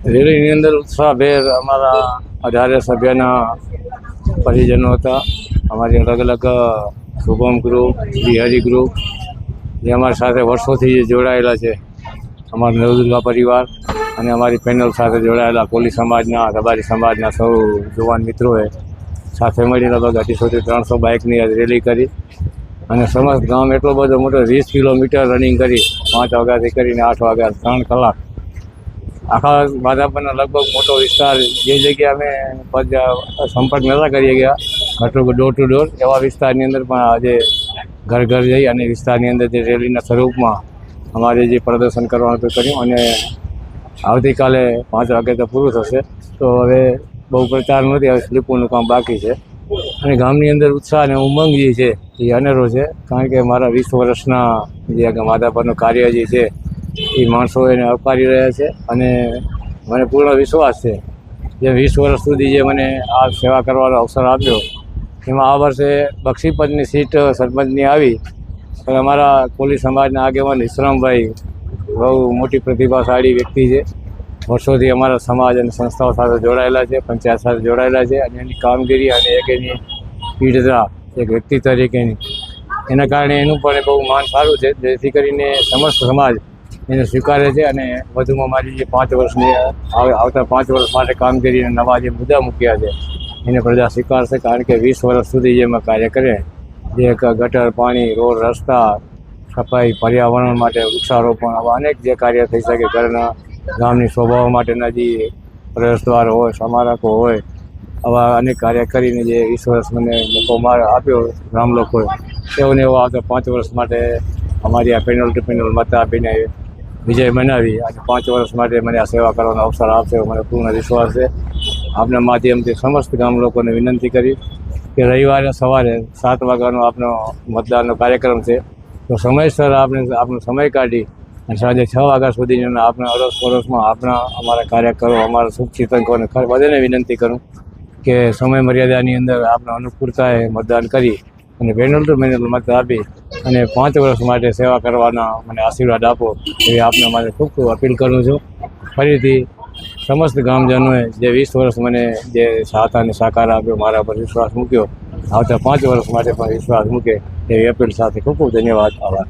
રેલીની અંદર ઉત્સાહભેર અમારા અઢારે સભ્યના પરિજનો હતા. અમારી અલગ અલગ શુભમ ગ્રુપ બિહારી ગ્રુપ જે અમારી સાથે વર્ષોથી જોડાયેલા છે. અમારા નવદુર્ગા પરિવાર અને અમારી પેનલ સાથે જોડાયેલા કોલી સમાજના, રબારી સમાજના સૌ જુવાન મિત્રોએ સાથે મળીને લગભગ અઢીસોથી ત્રણસો બાઇકની રેલી કરી અને સમસ્ત ગામ એટલો બધો મોટો વીસ કિલોમીટર રનિંગ કરી પાંચ વાગ્યાથી કરીને આઠ વાગ્યા ત્રણ કલાક આખા માધાપરનો લગભગ મોટો વિસ્તાર જે જગ્યાએ અમે સંપર્ક નહોતા કરી ગયા. ઘટો ડોર ટુ ડોર એવા વિસ્તારની અંદર પણ આજે ઘર ઘર જઈ અને વિસ્તારની અંદર જે રેલીના સ્વરૂપમાં અમારે જે પ્રદર્શન કરવાનું હતું કર્યું અને આવતીકાલે પાંચ વાગે તો પૂરું થશે. તો હવે બહુ પ્રચાર નથી, હવે સ્લીપોનું કામ બાકી છે. અને ગામની અંદર ઉત્સાહ અને ઉમંગ જે છે એ અનેરો છે. કારણ કે મારા વીસ વર્ષના જે માધાપરનું કાર્ય જે છે એ માણસો એને અપારી રહ્યા છે અને મને પૂર્ણ વિશ્વાસ છે. જે વીસ વર્ષ સુધી જે મને આ સેવા કરવાનો અવસર આપ્યો, એમાં આ વર્ષે બક્ષીપદની સીટ સરપંચની આવી પણ અમારા કોલી સમાજના આગેવાન વિશ્રામભાઈ બહુ મોટી પ્રતિભાશાળી વ્યક્તિ છે. વર્ષોથી અમારા સમાજ અને સંસ્થાઓ સાથે જોડાયેલા છે, પંચાયત સાથે જોડાયેલા છે અને એની કામગીરી અને એક એની પીઢતા એક વ્યક્તિ તરીકેની. એના કારણે એનું પણ બહુ માન સારું છે. જેથી કરીને સમસ્ત સમાજ એને સ્વીકારે છે અને વધુમાં મારી જે પાંચ વર્ષની આવ- આવતા પાંચ વર્ષ માટે કામગીરીના નવા જે મુદ્દા મૂક્યા છે, એને પ્રજા સ્વીકારશે કારણ કે વીસ વર્ષ સુધી જે મેં કાર્ય કરે, જે ગટર, પાણી, રોડ, રસ્તા, સફાઈ, પર્યાવરણ માટે વૃક્ષારોપણ, આવા અનેક જે કાર્ય થઈ શકે ઘરના ગામની સ્વભાવ માટેના જે પ્રવેશદ્વાર હોય સ્મારકો હોય, આવા અનેક કાર્ય કરીને જે વીસ વર્ષ મને મોકો માર, આપ્યો ગામ લોકોએ તેઓને એવો આવતા પાંચ વર્ષ માટે અમારી આ પેનલ ટુ પેનલ મત આપીને વિજય મનાવી. અને પાંચ વર્ષ માટે મને આ સેવા કરવાનો અવસર આપશે મને પૂર્ણ વિશ્વાસ છે. આપના માધ્યમથી સમસ્ત ગામ લોકોને વિનંતી કરી કે રવિવારે સવારે સાત વાગ્યાનો આપનો મતદાનનો કાર્યક્રમ છે. તો સમયસર આપણે આપનો સમય કાઢી અને સાંજે છ વાગ્યા સુધી આપણા અડોશ પડોશમાં આપણા અમારા કાર્યકરો, અમારા સુખ ચિંતકોને બધાને વિનંતી કરું કે સમય મર્યાદાની અંદર આપણે અનુકૂળતાએ મતદાન કરી અને પેનલ મેનલ મત આપી અને પાંચ વર્ષ માટે સેવા કરવાના મને આશીર્વાદ આપો એવી આપને મારે ખૂબ ખૂબ અપીલ કરું છું. ફરીથી સમસ્ત ગામજનોએ જે વીસ વર્ષ મને જે સાથ અને સાકાર આપ્યો, મારા પર વિશ્વાસ મૂક્યો, આવતા પાંચ વર્ષ માટે પણ વિશ્વાસ મૂકે એવી અપીલ સાથે ખૂબ ખૂબ ધન્યવાદ, આભાર.